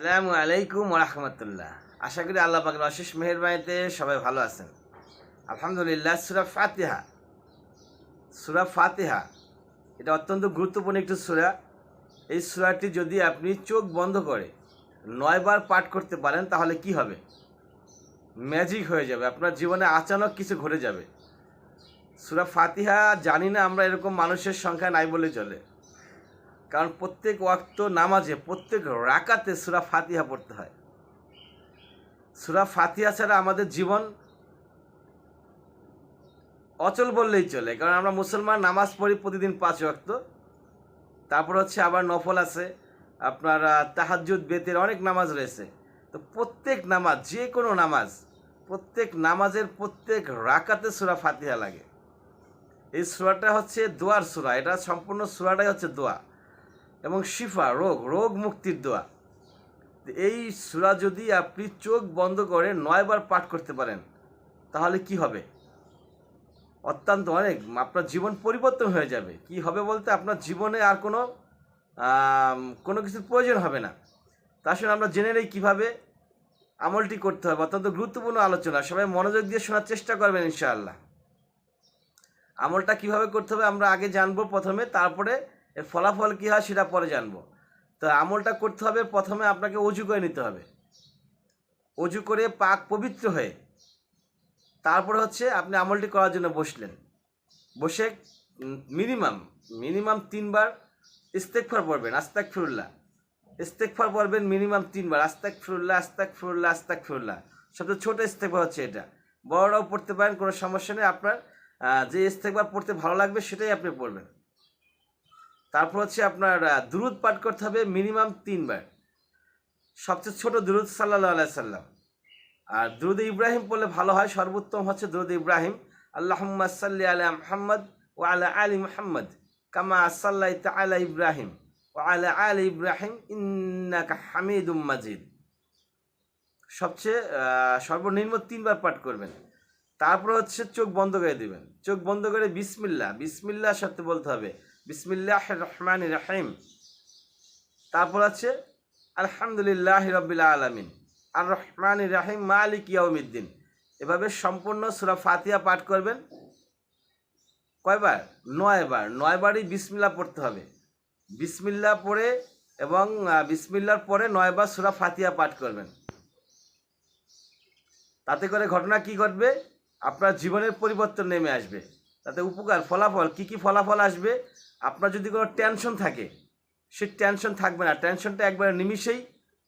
আসসালামু আলাইকুম রহমতুল্লাহ আশা করি আল্লাহ পাকের অশেষ মেহরবানিতে সবাই ভালো আছেন। আলহামদুলিল্লাহ, সুরা ফাতিহা। সুরা ফাতিহা, এটা অত্যন্ত গুরুত্বপূর্ণ একটি সুরা। এই সুরাটি যদি আপনি চোখ বন্ধ করে নয়বার পাঠ করতে পারেন, তাহলে কি হবে? ম্যাজিক হয়ে যাবে, আপনার জীবনে আচানক কিছু ঘটে যাবে। সুরা ফাতিহা, জানি না আমরা এরকম মানুষের সংখ্যা নাই বলে চলে। কারণ প্রত্যেক ওয়াক্ত নামাজে প্রত্যেক রাকাতে সুরা ফাতিহা পড়তে হয়। সুরা ফাতিহা ছাড়া আমাদের জীবন অচল বললেই চলে। কারণ আমরা মুসলমান নামাজ পড়ি প্রতিদিন পাঁচ ওয়াক্ত। তারপর হচ্ছে আবার নফল আছে আপনার আহ, তাহাজ্জুদ বেতের অনেক নামাজ রয়েছে। তো প্রত্যেক নামাজ যে কোনো নামাজ প্রত্যেক নামাজের প্রত্যেক রাকাতে সুরা ফাতিহা লাগে। এই সুরাটা হচ্ছে দোয়ার সুরা। এটা সম্পূর্ণ সুরাটাই হচ্ছে দোয়া। এবং শিফা, রোগ রোগ মুক্তির দোয়া। এই সুরা যদি আপনি চোখ বন্ধ করে নয়বার পাঠ করতে পারেন, তাহলে কি হবে? অত্যন্ত অনেক, আপনার জীবন পরিবর্তন হয়ে যাবে। কি হবে বলতে, আপনার জীবনে আর কোনো কোনো কিছুর প্রয়োজন হবে না। তা আসলে আমরা জেনে নেই কীভাবে আমলটি করতে হবে। অত্যন্ত গুরুত্বপূর্ণ আলোচনা। সবাই মনোযোগ দিয়ে শোনার চেষ্টা করবেন, ইনশাআল্লাহ। আমলটা কীভাবে করতে হবে আমরা আগে জানব প্রথমে, তারপরে এর ফলাফল কী হয় সেটা পরে জানব। তো আমলটা করতে হবে, প্রথমে আপনাকে অজু করে নিতে হবে। অজু করে পাক পবিত্র হয়ে, তারপরে হচ্ছে আপনি আমলটি করার জন্য বসলেন। বসে মিনিমাম মিনিমাম তিনবার ইস্তেকফার পড়বেন আস্তাক ফিরুল্লাহ ইস্তেকফার পড়বেন মিনিমাম তিনবার আস্তাক ফিরুল্লাহ আস্তাক ফিরুল্লাহ আস্তাক ফিরুল্লাহ সবচেয়ে ছোটো ইস্তেকফার হচ্ছে এটা। বড়রাও পড়তে পারেন, কোনো সমস্যা নেই, আপনার যে ইস্তেকবার পড়তে ভালো লাগবে সেটাই আপনি পড়বেন। তারপর হচ্ছে আপনার দুরুদ পাঠ করতে হবে মিনিমাম তিনবার। সবচেয়ে ছোট দুরুদ সাল্লাহ আলাই সাল্লাম আর দুরুদ ইব্রাহিম পড়লে ভালো হয়, সর্বোত্তম হচ্ছে দুরুদ ইব্রাহিম। আল্লাহ সাল্লি আলা মুহাম্মদ ও আলা আলী মুহাম্মদ, কামা সাল্লাই আলা ইব্রাহিম ও আলা আলী ইব্রাহিম, ইন্নাকা হামিদুম মাজিদ। সবচেয়ে সর্বনিম্ন তিনবার পাঠ করবেন। তারপর হচ্ছে চোখ বন্ধ করে দিবেন। চোখ বন্ধ করে বিসমিল্লা বিসমিল্লার সাথে বলতে হবে। বিসমিল্লাহ রহমান রাহিম। তারপর আছে, আলহামদুলিল্লাহ রবিল আলমিন। আর রহমান রাহিম মালিক ইয়াউমিদ্দিন। এভাবে সম্পূর্ণ সুরা ফাতিহা পাঠ করবেন। কয়বার? নয়বার। নয়বারই বিসমিল্লা পড়তে হবে। বিসমিল্লা পড়ে এবং বিসমিল্লার পরে নয়বার সুরা ফাতিয়া পাঠ করবেন। তাতে করে ঘটনা কি ঘটবে? আপনার জীবনের পরিবর্তন নেমে আসবে। তাতে উপকার, ফলাফল, কি কি ফলাফল আসবে, আপনার যদি কোনো টেনশন থাকে, সে টেনশন থাকবে না। টেনশনটা একবারে নিমিষেই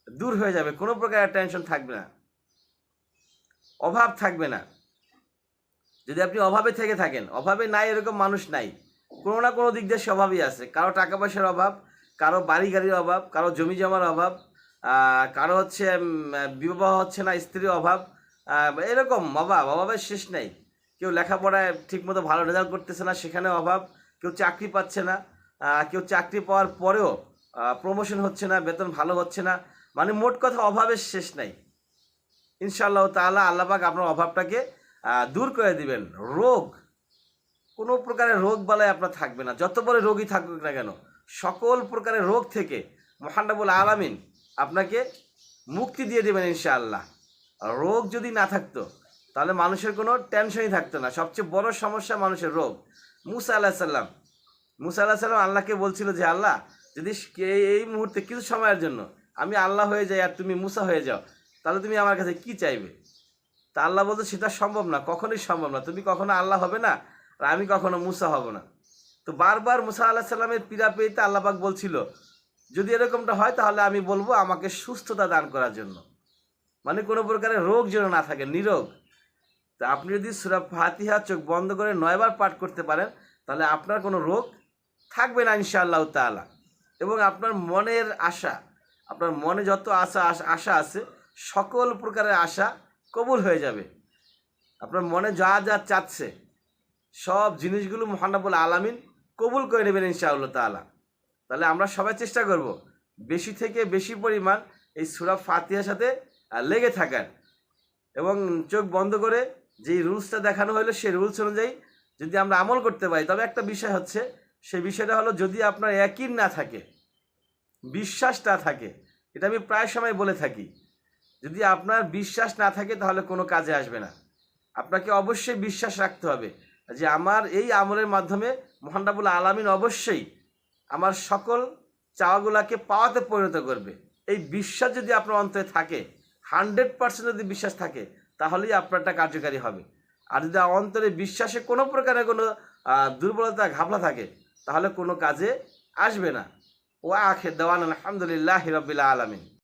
দূর হয়ে যাবে। কোনো প্রকারের টেনশন থাকবে না। অভাব থাকবে না। যদি আপনি অভাবে থেকে থাকেন, অভাবে নাই এরকম মানুষ নাই। কোনো না কোনো দিক দিয়ে সে অভাবই আছে। কারও টাকা পয়সার অভাব, কারও বাড়ি গাড়ির অভাব, কারও জমি জমার অভাব কারও হচ্ছে বিবাহ হচ্ছে না, স্ত্রীর অভাব এরকম অভাব, অভাবের শেষ নাই। কেউ লেখাপড়ায় ঠিকমতো ভালো রেজাল্ট করতেছে না সেখানে অভাব। কেউ চাকরি পাচ্ছে না কেউ চাকরি পাওয়ার পরেও প্রমোশন হচ্ছে না, বেতন ভালো হচ্ছে না। মানে মোট কথা অভাবের শেষ নাই। ইনশাআল্লাহ তাআলা আল্লাপাক আপনার অভাবটাকে দূর করে দিবেন। রোগ, কোনো প্রকারের রোগ বালায় আপনার থাকবে না। যত বড় রোগী থাকুক না কেন, সকল প্রকারের রোগ থেকে মহানবুল আলামিন আপনাকে মুক্তি দিয়ে দেবেন ইনশাআল্লাহ। রোগ যদি না থাকতো, তাহলে মানুষের কোনো টেনশনই থাকতো না। সবচেয়ে বড় সমস্যা মানুষের রোগ। মুসা আল্লাহ সাল্লাম মুসা আল্লাহ সাল্লাম আল্লাহকে বলছিল যে, আল্লাহ, যদি এই মুহূর্তে কিছু সময়ের জন্য আমি আল্লাহ হয়ে যাই আর তুমি মুসা হয়ে যাও, তাহলে তুমি আমার কাছে কি চাইবে? তা আল্লাহ বলতে সেটা সম্ভব না, কখনোই সম্ভব না। তুমি কখনো আল্লাহ হবে না আর আমি কখনো মুসা হব না। তো বারবার মুসা আল্লাহ সাল্লামের পীড়া পেয়েতে আল্লাপাক বলছিল, যদি এরকমটা হয় তাহলে আমি বলব আমাকে সুস্থতা দান করার জন্য। মানে কোনো প্রকারের রোগ যেন না থাকে, নিরোগ। তা আপনি যদি সুরা ফাতিহা চোখ বন্ধ করে নয়বার পাঠ করতে পারেন, তাহলে আপনার কোনো রোগ থাকবে না ইনশাআল্লাহ তাআলা। এবং আপনার মনের আশা, আপনার মনে যত আশা, আশা- আছে, সকল প্রকারের আশা কবুল হয়ে যাবে। আপনার মনে যা যা চাচ্ছে, সব জিনিসগুলো মহানবুল আলামিন কবুল করে নেবেন ইনশাআল্লাহ তাআলা। তাহলে আমরা সবাই চেষ্টা করব, বেশি থেকে বেশি পরিমাণ এই সুরা ফাতিহার সাথে লেগে থাকার এবং চোখ বন্ধ করে যেই রুলসটা দেখানো হলো সেই রুলস অনুযায়ী যদি আমরা আমল করতে পারি, তবে একটা বিষয় হচ্ছে, সেই বিষয়টা হলো যদি আপনার একই না থাকে, বিশ্বাস না থাকে, এটা আমি প্রায় সময় বলে থাকি, যদি আপনার বিশ্বাস না থাকে তাহলে কোনো কাজে আসবে না। আপনাকে অবশ্যই বিশ্বাস রাখতে হবে যে আমার এই আমলের মাধ্যমে মহানরাবুল আলামিন অবশ্যই আমার সকল চাওয়াগুলাকে পাওয়াতে পরিণত করবে। এই বিশ্বাস যদি আপনার অন্তরে থাকে হান্ড্রেড পার্সেন্ট যদি বিশ্বাস থাকে, তাহলেই আপনারটা কার্যকারী হবে। আর যদি অন্তরে বিশ্বাসে কোনো প্রকারের কোনো দুর্বলতা ঘাবলা থাকে, তাহলে কোনো কাজে আসবে না। ও আখে দেওয়ান আলহামদুলিল্লাহ হিরবিল্লা আলমিন।